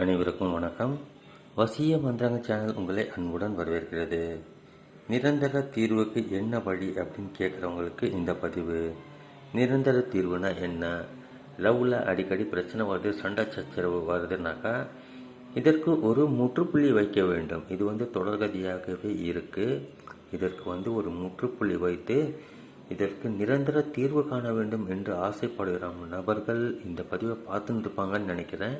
அனைவருக்கும் வணக்கம். வசிய மந்திரங்க சேனல் உங்களை அன்புடன் வரவேற்கிறது. நிரந்தர தீர்வுக்கு என்ன வழி அப்படின்னு கேட்குறவங்களுக்கு இந்த பதிவு. நிரந்தர தீர்வுனா என்ன? லவ்வில் அடிக்கடி பிரச்சனை வருது சண்டை சச்சரவு வருதுனாக்கா இதற்கு ஒரு முற்றுப்புள்ளி வைக்க வேண்டும். இது வந்து தொடர்கதியாகவே இருக்குது இதற்கு வந்து ஒரு முற்றுப்புள்ளி வைத்து இதற்கு நிரந்தர தீர்வு காண வேண்டும் என்று ஆசைப்படுகிற நபர்கள் இந்த பதிவை பார்த்துட்டு இருப்பாங்கன்னு நினைக்கிறேன்.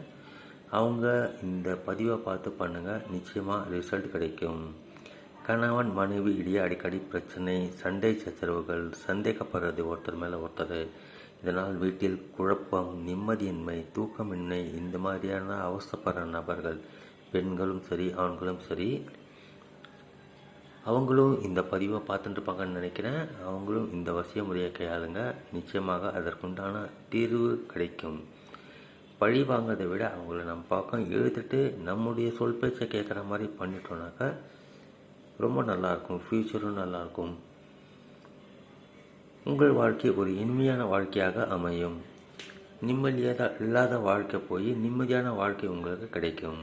அவங்க இந்த பதிவை பார்த்து பண்ணுங்கள் நிச்சயமாக ரிசல்ட் கிடைக்கும். கணவன் மனைவி இடையே அடிக்கடி பிரச்சனை சண்டை சச்சரவுகள் சந்தேகப்படுறது ஒருத்தர் மேலே ஒருத்தர். இதனால் வீட்டில் குழப்பம் நிம்மதியின்மை தூக்கமின்மை இந்த மாதிரியான அவசரப்படுற நபர்கள் பெண்களும் சரி ஆண்களும் சரி. அவங்களும் இந்த பதிவை பார்த்துட்டுருப்பாங்கன்னு நினைக்கிறேன். அவங்களும் இந்த வசிய முறையை கையாளுங்க. நிச்சயமாக அதற்குண்டான தீர்வு கிடைக்கும். பழி வாங்கிறதை விட அவங்கள நம்ம பக்கம் எழுதிட்டு நம்முடைய சொல் பேச்சை கேட்குற மாதிரி பண்ணிட்டோம்னாக்கா ரொம்ப நல்லாயிருக்கும் ஃப்யூச்சரும் நல்லாயிருக்கும். உங்கள் வாழ்க்கை ஒரு இனிமையான வாழ்க்கையாக அமையும். நிம்மதியாக இல்லாத வாழ்க்கை போய் நிம்மதியான வாழ்க்கை உங்களுக்கு கிடைக்கும்.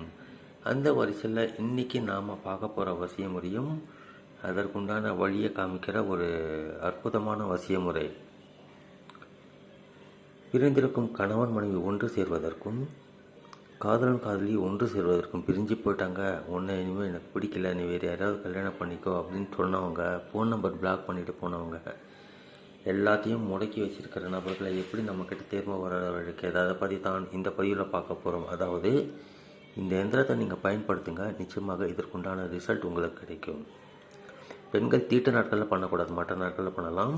அந்த வரிசையில் இன்றைக்கி நாம் பார்க்க போகிற வசிய முறையும் அதற்குண்டான வழியை காமிக்கிற ஒரு அற்புதமான வசிய முறை பிரிந்திருக்கும் கணவன் மனைவி ஒன்று சேர்வதற்கும் காதலன் காதலி ஒன்று சேர்வதற்கும் பிரிஞ்சு போயிட்டாங்க. ஒன்று இனிமேல் எனக்கு பிடிக்கல நீ வேறு யாராவது கல்யாணம் பண்ணிக்கோ அப்படின்னு சொன்னவங்க ஃபோன் நம்பர் பிளாக் பண்ணிட்டு போனவங்க எல்லாத்தையும் முடக்கி வச்சிருக்கிற நபர்களை எப்படி நம்மக்கிட்ட தேர்வு வர வழக்கு அதை பற்றி தான் இந்த பதிவில் பார்க்க போகிறோம் அதாவது இந்த எந்திரத்தை நீங்கள் பயன்படுத்துங்க நிச்சயமாக இதற்குண்டான ரிசல்ட் உங்களுக்கு கிடைக்கும். பெண்கள் தீட்டு நாட்களில் பண்ணக்கூடாது மற்ற நாட்களில் பண்ணலாம்.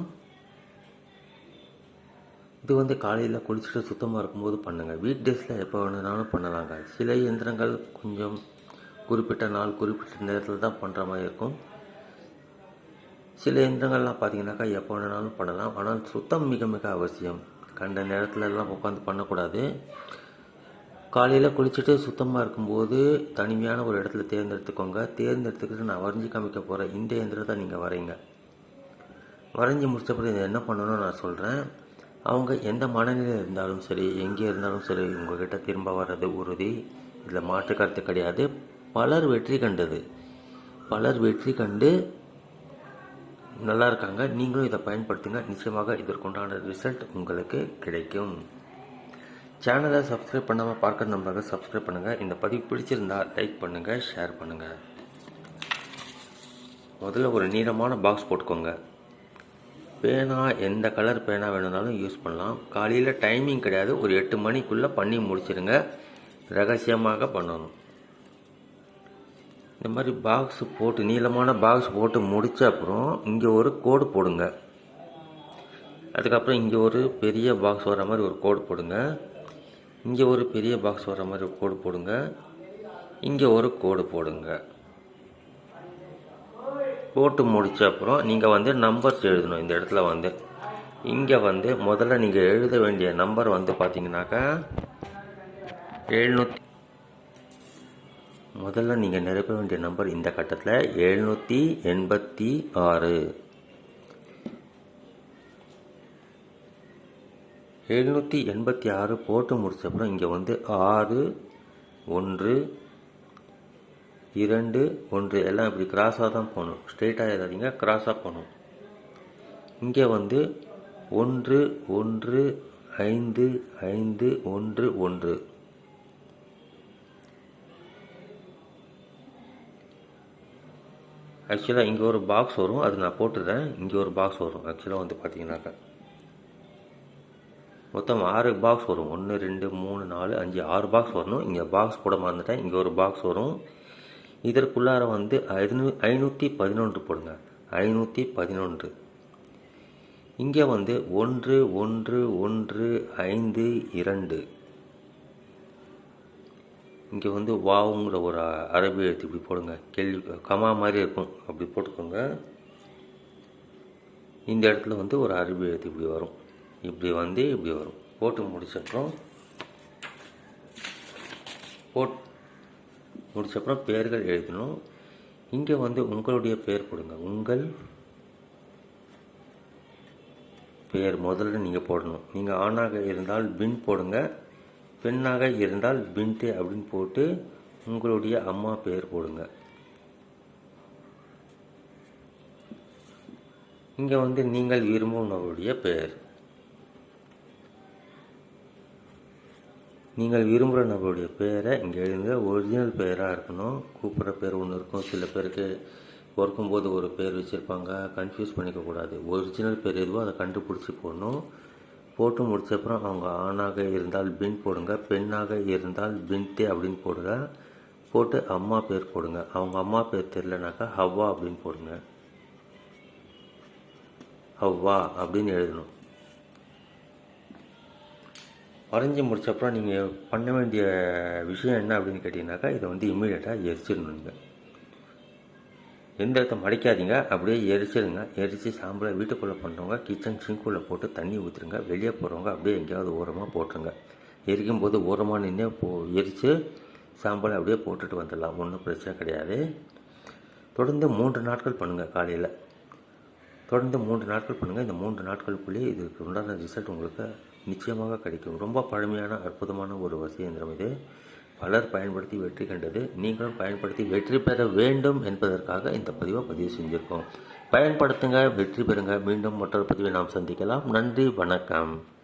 இது வந்து காலையில் குளிச்சுட்டு சுத்தமாக இருக்கும்போது பண்ணுங்கள் வீக் டேஸில் எப்போ வேணுனாலும் பண்ணலாங்க. சில இயந்திரங்கள் கொஞ்சம் குறிப்பிட்ட நாள் குறிப்பிட்ட நேரத்தில் தான் பண்ணுற மாதிரி இருக்கும். சில இயந்திரங்கள்லாம் பார்த்தீங்கன்னாக்கா எப்போ வேணுனாலும் பண்ணலாம். ஆனால் சுத்தம் மிக மிக அவசியம். கண்ட நேரத்துலலாம் உட்காந்து பண்ணக்கூடாது. காலையில் குளிச்சுட்டு சுத்தமாக இருக்கும்போது தனிமையான ஒரு இடத்துல தேர்ந்தெடுத்துக்கோங்க. தேர்ந்தெடுத்துக்கிட்டு நான் வரைஞ்சி காமிக்க போகிறேன் இந்த இயந்திரத்தை நீங்கள் வரைங்க வரைஞ்சி முடிச்ச பிறகு இதை என்ன பண்ணணும்னு நான் சொல்கிறேன் அவங்க எந்த மனநிலையில் இருந்தாலும் சரி எங்கே இருந்தாலும் சரி உங்ககிட்ட திரும்ப வர்றது உறுதி. இதில் மாற்று கருத்து கிடையாது. பலர் வெற்றி கண்டது. பலர் வெற்றி கண்டு நல்லா இருக்காங்க. நீங்களும் இதை பயன்படுத்துங்க. நிச்சயமாக இதற்குண்டான ரிசல்ட் உங்களுக்கு கிடைக்கும். சேனலை சப்ஸ்கிரைப் பண்ணாமல் பார்க்குற நம்பராக சப்ஸ்கிரைப் பண்ணுங்கள் இந்த பதிவு பிடிச்சிருந்தா லைக் பண்ணுங்கள் ஷேர் பண்ணுங்கள் முதல்ல ஒரு நீளமான பாக்ஸ் போட்டுக்கோங்க. பேனா எந்த கலர் பேனா வேணும்னாலும் யூஸ் பண்ணலாம். காலையில் டைமிங் கிடையாது. ஒரு எட்டு மணிக்குள்ளே பண்ணி முடிச்சிருங்க. ரகசியமாக பண்ணணும். இந்த மாதிரி பாக்ஸ் போட்டு நீளமான பாக்ஸ் போட்டு முடித்த அப்புறம் இங்கே ஒரு கோடு போடுங்க. அதுக்கப்புறம் இங்கே ஒரு பெரிய பாக்ஸ் வர மாதிரி ஒரு கோடு போடுங்க. இங்கே ஒரு பெரிய பாக்ஸ் வர மாதிரி ஒரு கோடு போடுங்க. இங்கே ஒரு கோடு போடுங்க. போட்டு முடித்த அப்புறம் நீங்கள் வந்து நம்பர்ஸ் எழுதணும். இந்த இடத்துல வந்து. இங்கே வந்து முதல்ல நீங்கள் எழுத வேண்டிய நம்பர் வந்து பார்த்தீங்கன்னாக்கா எழுநூற்றி முதல்ல நீங்கள் நிரப்ப வேண்டிய நம்பர் இந்த கட்டத்தில் எழுநூற்றி எண்பத்தி ஆறு. எழுநூற்றி எண்பத்தி ஆறு போட்டு அப்புறம் இங்கே வந்து ஆறு ஒன்று இரண்டு ஒன்று எல்லாம் இப்படி கிராஸாக தான் போகணும். ஸ்ட்ரெயிட்டாக எழுதாதீங்க கிராஸாக போகணும். இங்கே வந்து ஒன்று ஒன்று ஐந்து ஐந்து ஒன்று ஒன்று. ஆக்சுவலாக இங்கே ஒரு பாக்ஸ் வரும் அது நான் போட்டுறேன். இங்கே ஒரு பாக்ஸ் வரும். ஆக்சுவலாக வந்து பார்த்தீங்கன்னாக்கா மொத்தம் ஆறு பாக்ஸ் வரும். ஒன்று ரெண்டு மூணு நாலு அஞ்சு ஆறு பாக்ஸ் வரணும். இங்கே பாக்ஸ் போட மறந்துட்டேன். இங்கே ஒரு பாக்ஸ் வரும். இதற்குள்ளார வந்து ஐநூ ஐநூற்றி பதினொன்று போடுங்க. ஐநூற்றி பதினொன்று. இங்கே வந்து ஒன்று ஒன்று ஒன்று ஐந்து இரண்டு. இங்கே வந்து வாவுங்கிற ஒரு அரபி எழுத்து இப்படி போடுங்க. கேள்வி கமா மாதிரி இருக்கும். அப்படி போட்டுக்கோங்க. இந்த இடத்துல வந்து ஒரு அரபி எழுத்து இப்படி வரும். இப்படி வந்து இப்படி வரும். போட்டு முடிச்சப்புறம் போட் முடிச்சப்புறம் பெயர்கள் எழுதணும். இங்கே வந்து உங்களுடைய பெயர் கொடுங்க உங்கள் பெயர் முதல்ல நீங்கள் போடணும். நீங்கள் ஆணாக இருந்தால் பின் போடுங்க. பெண்ணாக இருந்தால் பின்ட்டு அப்படின்னு போட்டு உங்களுடைய அம்மா பெயர் போடுங்க. இங்கே வந்து நீங்கள் விரும்பும் நபருடைய பெயர். நீங்கள் விரும்புகிற நபருடைய பேரை இங்கே எழுதுங்க. ஒரிஜினல் பேராக இருக்கணும். கூப்பிட்ற பேர் ஒன்று இருக்கும். சில பேருக்கு பிறக்கும்போது ஒரு பேர் வச்சுருப்பாங்க. கன்ஃபியூஸ் பண்ணிக்கக்கூடாது ஒரிஜினல் பேர் எதுவோ அதை கண்டுபிடிச்சி போடணும். போட்டு முடிச்சப்புறம் அவங்க ஆணாக இருந்தால் பின் போடுங்க. பெண்ணாக இருந்தால் பின்தே அப்படின்னு போடுங்க. போட்டு அம்மா பேர் போடுங்க. அவங்க அம்மா பேர் தெரிலனாக்கா ஹவ்வா அப்படின்னு போடுங்க. ஹவ்வா அப்படின்னு எழுதணும். வரைஞ்சி முடிச்சப்புறம் நீங்கள் பண்ண வேண்டிய விஷயம் என்ன அப்படின்னு கேட்டிங்கனாக்கா இதை வந்து இம்மீடியட்டாக எரிச்சிடணுங்க எந்த இடத்த மடிக்காதீங்க அப்படியே எரிச்சிடுங்க எரித்து சாம்பலை வீட்டுக்குள்ளே பண்ணுறவங்க கிச்சன் சிங்குள்ளே போட்டு தண்ணி ஊற்றுருங்க வெளியே போகிறவங்க அப்படியே எங்கேயாவது ஓரமாக போட்டுருங்க. எரிக்கும் போது ஓரமாக நின்று போ எரித்து சாம்பலை அப்படியே போட்டுட்டு வந்துடலாம். ஒன்றும் பிரச்சனை கிடையாது. தொடர்ந்து மூன்று நாட்கள் பண்ணுங்கள் காலையில். தொடர்ந்து மூன்று நாட்கள் பண்ணுங்கள் இந்த மூன்று நாட்களுக்குள்ளேயே இதுக்கு உண்டான ரிசல்ட் உங்களுக்கு நிச்சயமாக கிடைக்கும். ரொம்ப பழமையான அற்புதமான ஒரு வசியந்திரம் இது. பலர் பயன்படுத்தி வெற்றி கண்டது. நீங்களும் பயன்படுத்தி வெற்றி பெற வேண்டும் என்பதற்காக இந்த பதிவை பதிவு செஞ்சுருக்கோம். பயன்படுத்துங்க வெற்றி பெறுங்க. மீண்டும் மற்றொரு பதிவை நாம் சந்திக்கலாம். நன்றி வணக்கம்.